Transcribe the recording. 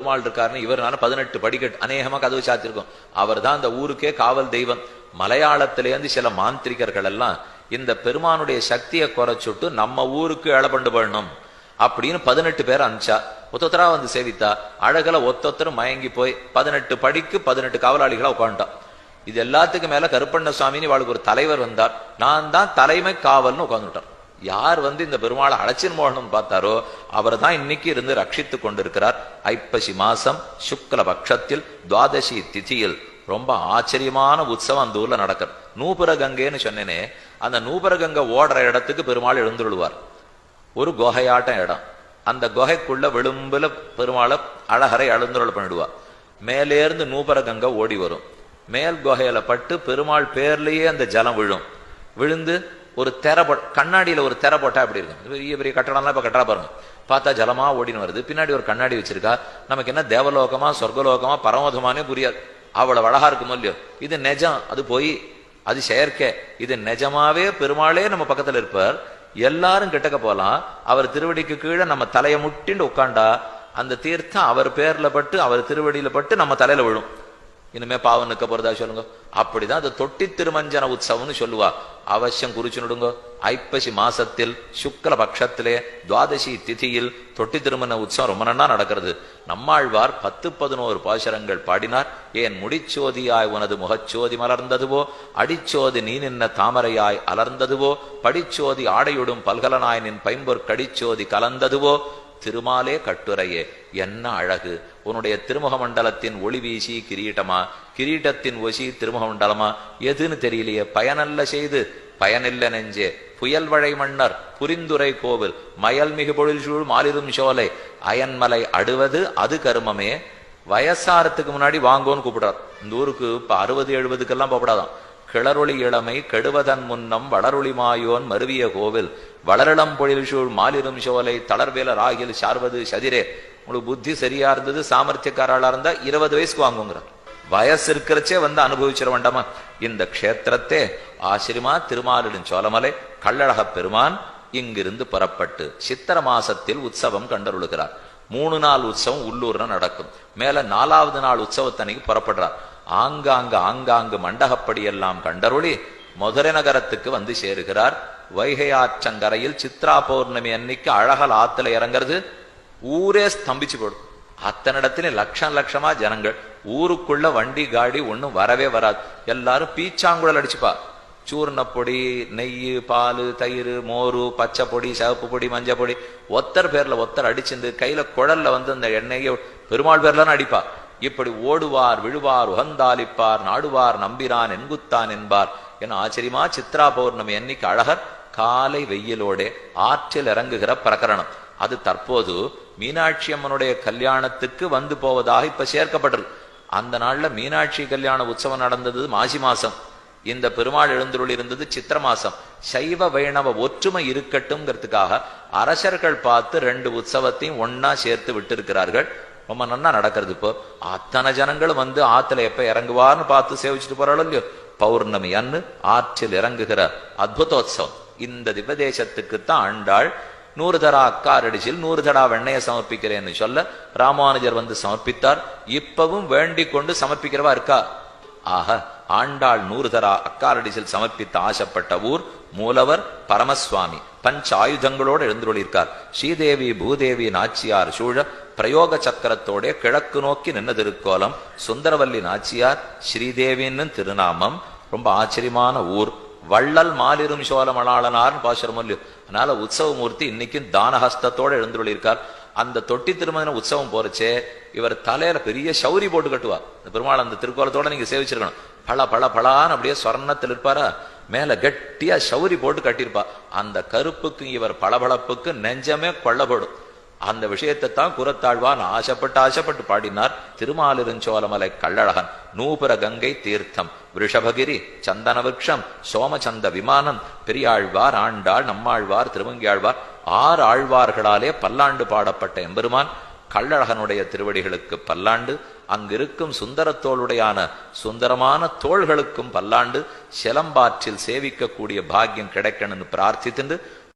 பெருமாள் இருக்காருன்னு இவர்னால பதினெட்டு படிக்கட்டு அநேகமா கதவு சாத்திருக்கோம். அவர் தான் அந்த ஊருக்கே காவல் தெய்வம். மலையாளத்திலேருந்து சில மாந்திரிகர்கள் எல்லாம் இந்த பெருமானுடைய சக்தியை குறைச்சுட்டு நம்ம ஊருக்கு இழப்பண்டு பண்ணணும் அப்படின்னு பதினெட்டு பேர் அனுப்பிச்சா. ஒத்தொத்தரா வந்து சேவித்தா. அழகுல ஒத்தொத்தரும் மயங்கி போய் பதினெட்டு படிக்கு பதினெட்டு காவலாளிகளா உட்காந்துட்டான் இது எல்லாத்துக்கும் மேல கருப்பண்ண சுவாமின்னு இவாளுக்கு ஒரு தலைவர் வந்தார். நான் தான் தலைமை காவல்னு உட்காந்துட்டார் யார் வந்து இந்த பெருமாளை அழைச்சின் போகணும்னு பார்த்தாரோ அவர் தான் இன்னைக்கு இருந்து ரட்சித்து கொண்டிருக்கிறார். ஐப்பசி மாசம் சுக்ல பட்சத்தில் துவாதசி திதியில். ரொம்ப ஆச்சரியமான உற்சவம் அந்த ஊர்ல நடக்கிறது நூபுரகங்கைன்னு சொன்னேனே அந்த நூபுரகங்கை ஓடுற இடத்துக்கு பெருமாள் எழுந்துருவார் ஒரு குகையாட்டம் இடம். அந்த குகைக்குள்ள விளிம்புல பெருமாளை அழகரை எழுந்துருள் பண்ணிடுவா. மேலேருந்து நூபரகங்க ஓடி வரும். மேல் குகையில பட்டு பெருமாள் பேர்லயே அந்த ஜலம் விழும். விழுந்து ஒரு திரை போ கண்ணாடியில ஒரு திரை போட்டா அப்படி இருக்கும்? பெரிய பெரிய கட்டடம்லாம் இப்போ கட்டடா பாருங்க. பார்த்தா ஜலமா ஓடின்னு வருது. பின்னாடி ஒரு கண்ணாடி வச்சிருக்கா. நமக்கு என்ன தேவலோகமா சொர்க்கலோகமா பரமோதமானே புரியாது. அவ்வளவு அழகா இருக்குமோ இல்லையோ? இது நெஜம். அது போய். அது செயற்கை. இது நிஜமாவே பெருமாளே நம்ம பக்கத்துல இருப்பார். எல்லாரும் கிட்டக்க போலாம். அவர் திருவடிக்கு கீழே நம்ம தலையை முட்டின்னு உட்காண்டா அந்த தீர்த்தம் அவர் பேர்ல பட்டு அவர் திருவடியில பட்டு நம்ம தலையில விழும். இனிமே பாவம் நிற்க போறதா சொல்லுங்க. அப்படிதான் அது தொட்டி திருமஞ்சன உற்சவம்னு சொல்லுவா. அவசியம் குறிச்சு நடுங்க ஐப்பசி மாசத்தில் சுக்ல பட்சத்திலே துவாதசி திதியில் தொட்டி திருமண உற்சவம் ரொம்ப நன்னா நடக்கிறது. நம்மாழ்வார் பத்து பதினோரு பாசரங்கள் பாடினார். ஏன் முடிச்சோதியாய் உனது முகச்சோதி மலர்ந்ததுவோ? அடிச்சோதி நீ நின்ன தாமரையாய் அலர்ந்ததுவோ? படிச்சோதி ஆடையுடும் பல்கலனாய் நின் பைம்பொற் கடிச்சோதி கலந்ததுவோ? திருமாலே கட்டுரையே என்ன அழகு. உன்னுடைய திருமுக மண்டலத்தின் ஒளி வீசி கிரீட்டமா? கிரீட்டத்தின் ஒசி திருமுக மண்டலமா எதுன்னு தெரியலையே. பயனல்ல செய்து. பயனில்ல நெஞ்சே. புயல் வழை மன்னர் புரிந்துரை கோவில் மயல் மிகு பொழில் சூழ் மாலிரும் சோலை. அயன்மலை அடுவது அது கருமமே. வயசாரத்துக்கு முன்னாடி வாங்கோன்னு கூப்பிடுறார். இந்த ஊருக்கு இப்ப அறுபது எழுபதுக்கெல்லாம் போகப்படாதான். கிளறொளி இளமை கெடுவதன் முன்னம் வளரொளி மாயோன் மருவிய கோவில். வளரளம் பொழில் சூழ் மாலிரும் சோலை தளர்வேல ராகில் சார்வது சதிரே. உங்களுக்கு புத்தி சரியா இருந்தது சாமர்த்தியக்காராளா இருந்தா இருபது வயசுக்கு வாங்குங்கிறார் வயசு இருக்கிறச்சே வந்து அனுபவிச்சிட வேண்டாமா இந்த க்ஷேத்திரத்தே ஆசிரியமா திருமாலிடும் சோழமலை கள்ளழக பெருமான் இங்கிருந்து புறப்பட்டு சித்திர மாசத்தில் உற்சவம் கண்டருளுகிறார். மூணு நாள் உற்சவம் உள்ளூர்ல நடக்கும். மேல நாலாவது நாள் உற்சவத்தன்னைக்கு புறப்படுறார். ஆங்காங்கு ஆங்காங்கு மண்டகப்படி எல்லாம் கண்டருளி மதுரை நகரத்துக்கு வந்து சேருகிறார். வைகை ஆற்றங்கரையில் சித்ரா பௌர்ணமி அன்னைக்கு அழகல் ஆத்துல இறங்குறது ஊரே ஸ்தம்பிச்சு போடும். அத்தனை இடத்துல லட்சம் லட்சமா ஜனங்கள். ஊருக்குள்ள வண்டி காடி ஒன்றும் வரவே வராது. எல்லாரும் பீச்சாங்குழல் அடிச்சுப்பா. சூர்ணப்பொடி நெய் பால் தயிர் மோரு பச்சை பொடி சிவப்பு பொடி மஞ்சள் பொடி. ஒத்தர் பேர்ல ஒத்தர் அடிச்சிருந்து கையில குழல்ல வந்து அந்த எண்ணெயை பெருமாள் பேர்லாம் அடிப்பா. இப்படி ஓடுவார் விழுவார் உகந்தாலிப்பார் நாடுவார் நம்பிரான் என்குத்தான் என்பார். என ஆச்சரியமா சித்ரா பௌர்ணமி அன்னைக்கு அழகர் காலை வெயிலோட ஆற்றில் இறங்குகிற பிரகரணம். அது தற்போது மீனாட்சி அம்மனுடைய கல்யாணத்துக்கு வந்து போவதாக இப்ப சேர்க்கப்பட்டது. அந்த நாள்ல மீனாட்சி கல்யாண உற்சவம் நடந்தது மாசி மாசம். இந்த பெருமாள் எழுந்துருள் இருந்தது சித்திர மாசம். சைவ வைணவ ஒற்றுமை இருக்கட்டும்ங்கிறதுக்காக அரசர்கள் பார்த்து ரெண்டு உற்சவத்தையும் ஒன்னா சேர்த்து விட்டு இருக்கிறார்கள் ரொம்ப நன்னா நடக்கிறது இப்போ. அத்தனை ஜனங்களும் வந்து ஆத்துல எப்ப இறங்குவார்னு பார்த்து சேவிச்சுட்டு போறாளோ இல்லையோ? பௌர்ணமி அன்னு ஆற்றில் இறங்குகிற அத்புதோத்சவம் இந்த திவதேசத்துக்கு தான் ஆண்டாள் நூறு தடா அக்காரடிச்சில் நூறு தடா வெண்ணையை சமர்ப்பிக்கிறேன்னு சொல்ல ராமானுஜர் வந்து சமர்ப்பித்தார். இப்பவும் வேண்டிக் கொண்டு சமர்ப்பிக்கிறவா இருக்கா? ஆக ஆண்டாள் நூறு தரா அக்காரடிசில் சமர்ப்பித்த ஆசைப்பட்ட ஊர் மூலவர் பரமசுவாமி பஞ்ச ஆயுதங்களோடு எழுந்துள்ளிருக்கார் ஸ்ரீதேவி பூதேவி நாச்சியார் சூழ பிரயோக சக்கரத்தோட கிழக்கு நோக்கி நின்ன திருக்கோலம் சுந்தரவல்லி நாச்சியார் ஸ்ரீதேவின்னு திருநாமம். ரொம்ப ஆச்சரியமான ஊர். வள்ளல் மாலிரும் சோழமலாளனார்னு பாசுரம் அதனால உற்சவமூர்த்தி இன்னைக்கும் தானஹஸ்தத்தோட எழுந்துள்ளிருக்கார் அந்த தொட்டி திருமண உற்சவம் போறச்சே இவர் தலையில பெரிய சௌரி போட்டு கட்டுவார் இந்த பெருமாள் அந்த திருக்கோலத்தோட நீங்க சேவிச்சிருக்கணும். பல பல பலான்னு அப்படியே சொர்ணத்தில் இருப்பாரா? மேல கெட்டியா சௌரி போட்டு கட்டியிருப்பா. அந்த கருப்புக்கு இவர் பளபளப்புக்கு நெஞ்சமே கொள்ளப்படும். அந்த விஷயத்தை தான் குரத்தாழ்வான் ஆசைப்பட்டு ஆசைப்பட்டு பாடினார். திருமாலிருஞ்சோலமலை கள்ளழகன் நூபுர கங்கை தீர்த்தம் ரிஷபகிரி சந்தன சோமச்சந்த விமானம் பெரியாழ்வார் ஆண்டாள் நம்மாழ்வார் திருமங்கியாழ்வார் ஆறு ஆழ்வார்களாலே பல்லாண்டு பாடப்பட்ட எம்பெருமான் கள்ளழகனுடைய திருவடிகளுக்கு பல்லாண்டு அங்கிருக்கும் சுந்தரத்தோளுடையான சுந்தரமான தோள்களுக்கும் பல்லாண்டு சிலம்பாற்றில் சேவிக்கக்கூடிய பாக்கியம் கிடைக்கணும்னு பிரார்த்தித்துண்டு